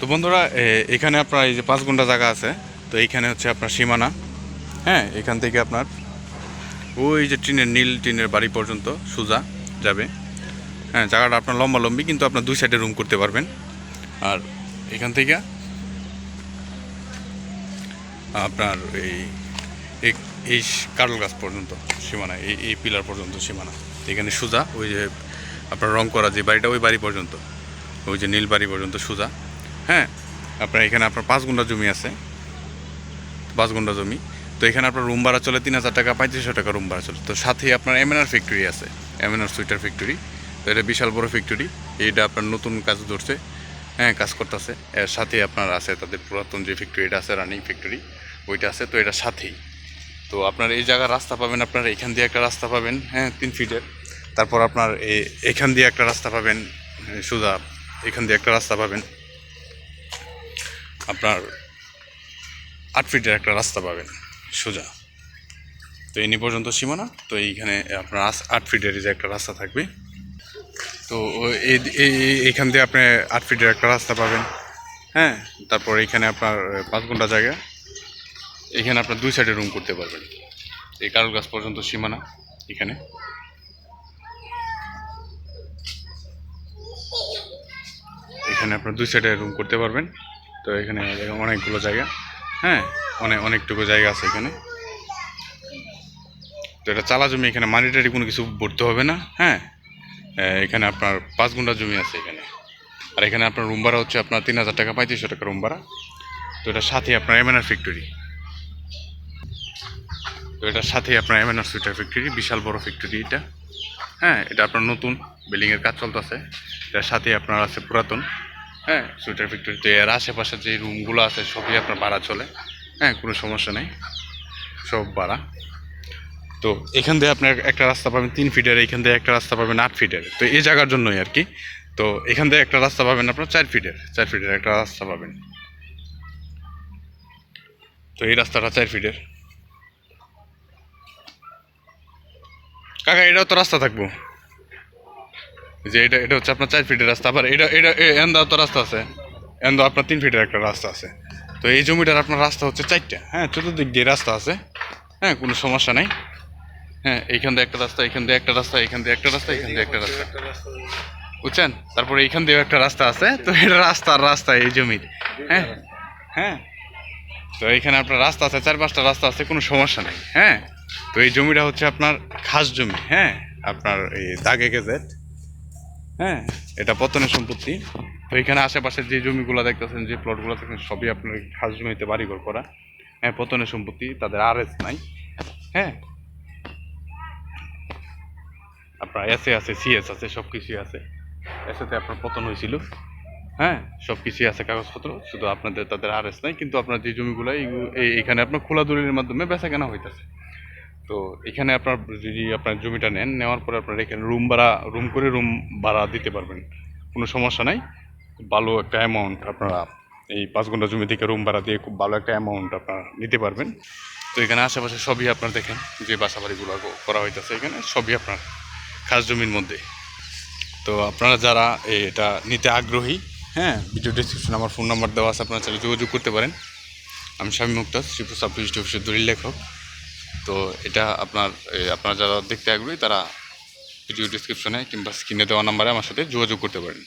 তো বন্ধুরা এখানে আপনার এই যে পাঁচ ঘণ্টা জায়গা আছে, তো এইখানে হচ্ছে আপনার সীমানা। হ্যাঁ এখান থেকে আপনার ওই যে টিনের নীল টিনের বাড়ি পর্যন্ত সোজা যাবে। হ্যাঁ জায়গাটা আপনার লম্বা লম্বি কিন্তু আপনার দুই সাইডে রুম করতে পারবেন। আর এখান থেকে আপনার এই এই- এই কারল গাছ পর্যন্ত সীমানা, এই এই পিলার পর্যন্ত সীমানা। এখানে সোজা, ওই যে আপনার রং করা যে বাড়িটা, ওই বাড়ি পর্যন্ত, ওই যে নীল বাড়ি পর্যন্ত সোজা। হ্যাঁ আপনার এখানে আপনার পাঁচ গুন্ডা জমি আছে। পাঁচ গুন্ডা জমি। তো এখানে আপনার রুম ভাড়া চলে তিন হাজার টাকা, পঁয়ত্রিশশো টাকা রুম ভাড়া চলে। তো সাথেই আপনার এমএনআর ফ্যাক্টরি আছে এমএনআর সুইটার ফ্যাক্টরি তো এটা বিশাল বড় ফ্যাক্টরি এইটা আপনার নতুন কাজ ধরছে হ্যাঁ কাজ করতেছে। এর সাথে আপনার আছে তাদের পুরাতন যে ফ্যাক্টরিটা আছে রানিং ফ্যাক্টরি ওইটা আছে। তো এটা সাথেই। তো আপনার এই জায়গার রাস্তা পাবেন আপনার, এখান দিয়ে একটা রাস্তা পাবেন হ্যাঁ তিন ফিটের তারপর আপনার এখান দিয়ে একটা রাস্তা পাবেন, সুদা, এখান দিয়ে একটা রাস্তা পাবেন। আট ফিটের একটা রাস্তা পাবেন, সোজা। তো এনি পর্যন্ত সীমানা। তো এইখানে আপনার আট ফিটের যে একটা রাস্তা থাকবে। তো এই- এই- এই- এইখান দিয়ে আপনি আট ফিটের একটা রাস্তা পাবেন। হ্যাঁ তারপর এখানে আপনার পাঁচ ঘণ্টা জায়গা। এখানে আপনার দুই সাইডে রুম করতে পারবেন। এই কারুল গাছ পর্যন্ত সীমানা, এখানে। এখানে আপনার দুই সাইডে রুম করতে পারবেন। তো এখানে অনেকগুলো জায়গা। হ্যাঁ অনেক অনেকটুকু জায়গা আছে এখানে। তো এটা চালা জমি, এখানে মানি টাড়ি কোনো কিছু ভরতে হবে না। হ্যাঁ এখানে আপনার পাঁচ গুন্ডা জমি আছে এখানে। আর এখানে আপনার রুম ভাড়া হচ্ছে আপনার তিন হাজার টাকা, পঁয়ত্রিশশো টাকা রুম ভাড়া। তো এটার সাথে আপনার এমএনআর ফ্যাক্টরি তো এটার সাথে আপনার এমএনআর সুইটার ফ্যাক্টরি বিশাল বড় ফ্যাক্টরি এটা। হ্যাঁ এটা আপনার নতুন বিল্ডিংয়ের কাজ চলতেছে। এটার সাথে আপনার আছে পুরাতন। হ্যাঁ সুইটার ফ্যাক্টরি তো এর আশেপাশে যে রুমগুলো আছে, সবই আপনার ভাড়া চলে। হ্যাঁ কোনো সমস্যা নেই। সব ভাড়া। তো এখান দিয়ে আপনার একটা রাস্তা পাবেন তিন ফিটের এখান দিয়ে একটা রাস্তা পাবেন আট ফিটের তো এই জায়গার জন্যই আর কি। তো এখান দিয়ে একটা রাস্তা পাবেন আপনার চার ফিটের চার ফিটের একটা রাস্তা পাবেন। তো এই রাস্তাটা চার ফিটের কাকা, এটাও তো রাস্তা থাকব। যে এটা এটা হচ্ছে আপনার চার ফিটের রাস্তা, আবার এটা এটা এন্দাও তো রাস্তা আছে। এন্দাও আপনার তিন ফিটের একটা রাস্তা আছে। তো এই জমিটার আপনার রাস্তা হচ্ছে চারটা হ্যাঁ চতুর্দিক দিয়ে রাস্তা আছে। হ্যাঁ কোনো সমস্যা নাই। হ্যাঁ এইখান দিয়ে একটা রাস্তা এখান দিয়ে একটা রাস্তা এখান দিয়ে একটা রাস্তা এখান দিয়ে একটা রাস্তা। বুঝছেন? তারপরে এইখান দিয়েও একটা রাস্তা আছে। তো এটা রাস্তার রাস্তা এই জমির হ্যাঁ? হ্যাঁ? তো এইখানে আপনার রাস্তা আছে, চার পাঁচটা রাস্তা আছে, কোনো সমস্যা নেই হ্যাঁ? তো এই জমিটা হচ্ছে আপনার খাস জমি হ্যাঁ? আপনার এই দাগে গেজেট। হ্যাঁ। এটা পতনের সম্পত্তি। তো এখানে আশেপাশে যে জমিগুলো দেখতেছেন, যে প্লটগুলো দেখছেন সবই আপনার খাস জমিতে বাড়িঘর করা। হ্যাঁ পতনের সম্পত্তি, তাদের আর এস নাই। হ্যাঁ। আপনার এসএ আছে সিএস আছে সব কিছুই আছে এসএতে আপনার পতন হয়েছিল। হ্যাঁ সব কিছুই আছে কাগজপত্র, শুধু আপনাদের, তাদের আর এস নাই। কিন্তু আপনার যে জমিগুলো এইগু- এই, এখানে আপনার খোলা দলিলের মাধ্যমে বেচা কেনা হইতেছে। তো এখানে আপনার যদি আপনার জমিটা নেন, নেওয়ার পরে আপনার এখানে রুম ভাড়া রুম করে রুম ভাড়া দিতে পারবেন। কোনো সমস্যা নাই। ভালো একটা অ্যামাউন্ট আপনারা এই পাঁচ ঘণ্টা জমি থেকে রুম ভাড়া দিয়ে খুব ভালো একটা অ্যামাউন্ট আপনারা নিতে পারবেন। তো এখানে আশেপাশে সবই আপনার দেখেন, যে বাসা বাড়িগুলো করা হইতেছে এখানে, সবই আপনার খাস জমির মধ্যে। তো আপনারা যারা এটা নিতে আগ্রহী হ্যাঁ ভিডিও ডিসক্রিপশন আমার ফোন নাম্বার দেওয়া আছে, আপনারা চাইলে যোগাযোগ করতে পারেন। আমি স্বামী মুক্তাজ শ্রীপুর সাব অফিসের দলিল লেখক। তো এটা আপনার আপনার যারা দেখতে আগ্রহী, তারা ভিডিও ডিসক্রিপশনে কিংবা স্ক্রিনে দেওয়া নাম্বারে আমার সাথে যোগাযোগ করতে পারেন।